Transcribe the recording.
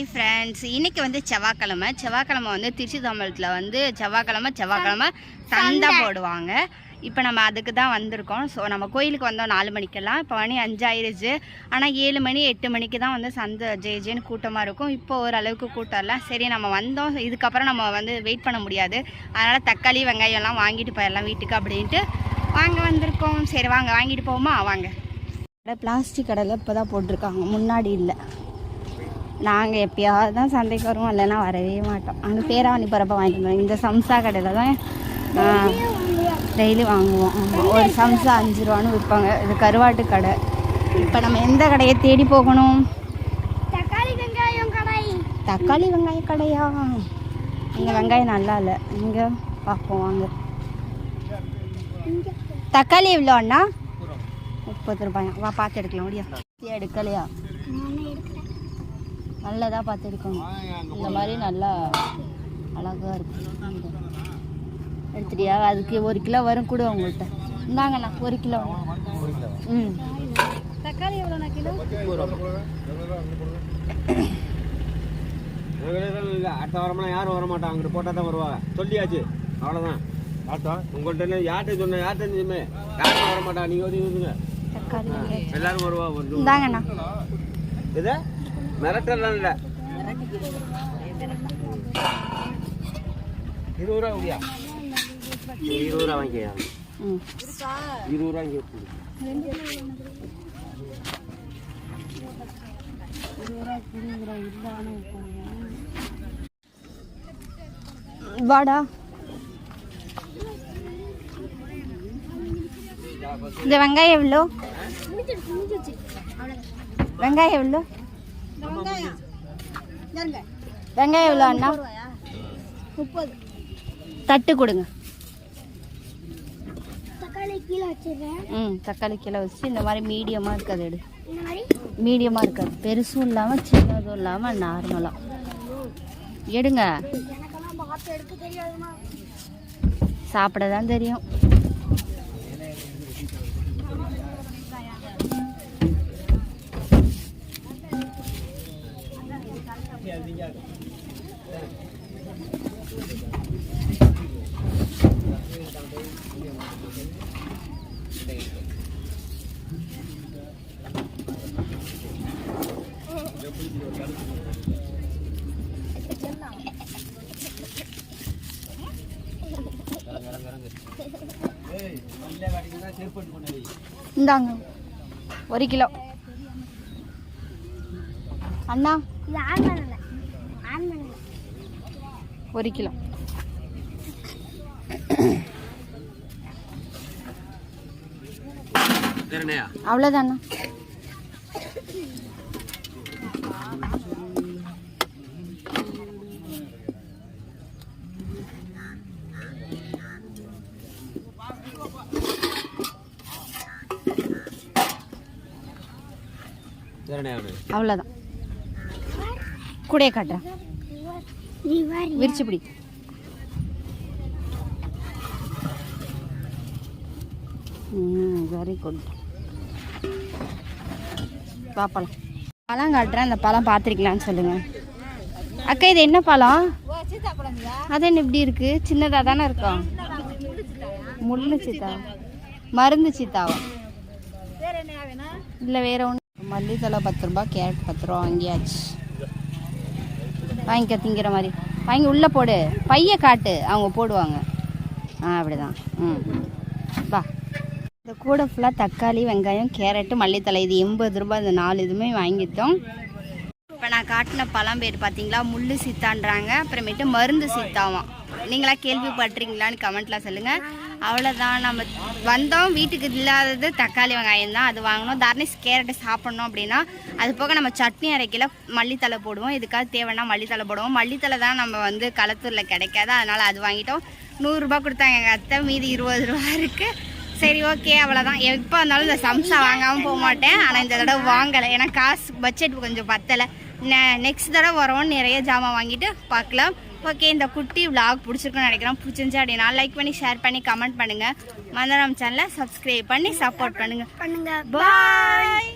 Hi friends இன்னைக்கு வந்து செவ்வாய்க்கிழமை. செவ்வாய்க்கிழமை வந்து திருச்சி தாம்பரத்தில் வந்து செவ்வாய்க்கிழமை செவ்வாய்க்கிழமை சந்தை போடுவாங்க. இப்போ நம்ம அதுக்கு தான் வந்திருக்கோம். ஸோ நம்ம கோயிலுக்கு வந்தோம் நாலு மணிக்கெல்லாம். இப்போ மணி அஞ்சாயிருச்சு. ஆனால் ஏழு மணி எட்டு மணிக்கு தான் வந்து சந்தை ஜே ஜேன்னு கூட்டமாக இருக்கும். இப்போ ஓரளவுக்கு கூட்டம் இல்லை. சரி நம்ம வந்தோம். இதுக்கப்புறம் நம்ம வந்து வெயிட் பண்ண முடியாது. அதனால் தக்காளி வெங்காயம் எல்லாம் வாங்கிட்டு போயிடலாம் வீட்டுக்கு அப்படின்ட்டு வாங்க வந்திருக்கோம். சரி வாங்க. வாங்கிட்டு போவோமா? வாங்க. பிளாஸ்டிக் கடையில் இப்போ தான் போட்டிருக்காங்க. முன்னாடி இல்லை. நாங்கள் எப்பயாவது தான் சந்தைக்கு வருவோம் இல்லைன்னா வரவே மாட்டோம். அங்கே பேராவணி போகிறப்ப வாங்கிட்டு வந்தோம் இந்த சம்சா கடையில் தான் டெய்லி வாங்குவோம். ஒரு சம்சா அஞ்சு ரூபான்னு விற்பாங்க. இது கருவாட்டு கடை. இப்போ நம்ம எந்த கடையை தேடி போகணும்? தக்காளி வெங்காயம் கடை. தக்காளி வெங்காய கடையா? இங்கே வெங்காயம் நல்லா இல்லை. இங்கே பார்ப்போம் வாங்க. தக்காளி எவ்வளோ அண்ணா முப்பது ரூபாயா? வா பார்த்து எடுக்கலாம் முடியா எடுக்கலையா? நல்லதாக பார்த்து எடுக்கணும் இந்த மாதிரி நல்லா அழகாக இருக்கும் எடுத்துட்டியா? அதுக்கு ஒரு கிலோ வரும் கூட உங்கள்கிட்ட இந்தாங்கண்ணா ஒரு கிலோ. ம். தக்காளி எவ்வளோண்ணா கிலோ? இல்லை அடுத்த வாரம்லாம் யாரும் வர மாட்டாங்க அங்கிட்டு போட்டால் தான் வருவாங்க சொல்லியாச்சு அவ்வளோதான் ஆட்டா உங்கள்கிட்ட யார்கிட்ட சொன்ன யார்கிட்ட தெரியுமே யாரும் வர மாட்டாங்க நீங்கள் வெங்காயம். எல்லாரும் வருவா இந்தாங்கண்ணா. இது மிரட்டலாம் இல்லை இருபது ரூபா முடியா இருபது ரூபா வாங்கிக்கையா இருபது ரூபா இங்கே வாடா. இந்த வெங்காயம் எவ்வளோ? வெங்காயம் எவ்வளோ? வெங்காயம். எவ்வளோ அண்ணா? முப்பது தட்டு கொடுங்க. தக்காளி கீழே வச்சிடுறேன். ம் தக்காளி கிலோ வச்சு இந்த மாதிரி மீடியமாக இருக்காது எடு. இந்த மாதிரி? மீடியமாக இருக்காது. பெருசும் இல்லாமல் சின்னதும் இல்லாமல் நார்மலாக எடுங்க. சாப்பிட தான் தெரியும். இந்தாங்க ஒரு கிலோ. அண்ணா. ஒரு கிலோ. அவ்வளோதாண்ணா அவ்வளோதான் கூடைய காட்டுறேன் விரிச்சு பிடி. வெரி குட் பாப்பலாம் பழம். காட்டுறேன் அந்த பழம் பார்த்துருக்கலான்னு சொல்லுங்க. அக்கா இது என்ன பழம்? அது என்ன இப்படி இருக்கு? சின்னதாக தானே இருக்கும். முள்ளு சீத்தா. மருந்து சீத்தாவா? இல்லை வேற ஒன்று மல்லித்தலை பத்து ரூபா கேரட் பத்து ரூபா வாங்கியாச்சு. வாங்கிக்க திங்கிற மாதிரி. வாங்கி உள்ளே போடு. பைய காட்டு. அவங்க போடுவாங்க. ஆ அப்படிதான். ம். வா. இந்த கூட ஃபுல்லாக தக்காளி வெங்காயம் கேரட்டு மல்லித்தலை இது எண்பது ரூபாய் இந்த நாலு இதுவுமே வாங்கிட்டோம். இப்போ நான் காட்டின பழம் பேர் பார்த்தீங்களா? முள் சித்தான்றாங்க. அப்புறமேட்டு மருந்து சித்தாவான் நீங்களா கேள்விப்பட்டுறீங்களான்னு கமெண்ட்டில் சொல்லுங்கள் அவ்வளோதான் நம்ம வந்தோம் வீட்டுக்கு இல்லாதது தக்காளி வெங்காயம் தான் அது வாங்கினோம் தர்னிஸ் கேரட்டு சாப்பிட்ணும் அப்படின்னா அது போக நம்ம சட்னி அரைக்கல மல்லித்தலை போடுவோம். இதுக்காக தேவைன்னா மல்லித்தலை போடுவோம். மல்லித்தலை தான் நம்ம வந்து களத்தூரில் கிடைக்காது. அதனால் அது வாங்கிட்டோம். நூறுரூபா கொடுத்தாங்க எங்கள் அத்தை. மீதி இருபது ரூபா இருக்குது சரி ஓகே அவ்வளோதான் எப்போ இருந்தாலும் இந்த சம்சா வாங்காமல் போக மாட்டேன். ஆனால் இந்த தடவை வாங்கலை. ஏன்னா காசு பட்ஜெட் கொஞ்சம் பத்தலை. நெக்ஸ்ட் தடவை வரோம் நிறைய ஜாமான் வாங்கிட்டு பார்க்கலாம். ஓகே இந்த குட்டி vlog பிடிச்சிருக்குன்னு நினைக்கிறேன். பிடிச்சிருந்துச்சு அப்படின்னா லைக் பண்ணி ஷேர் பண்ணி கமெண்ட் பண்ணுங்கள் மந்தரம் சேனலை சப்ஸ்கிரைப் பண்ணி சப்போர்ட் பண்ணுங்கள் பண்ணுங்க. பாய்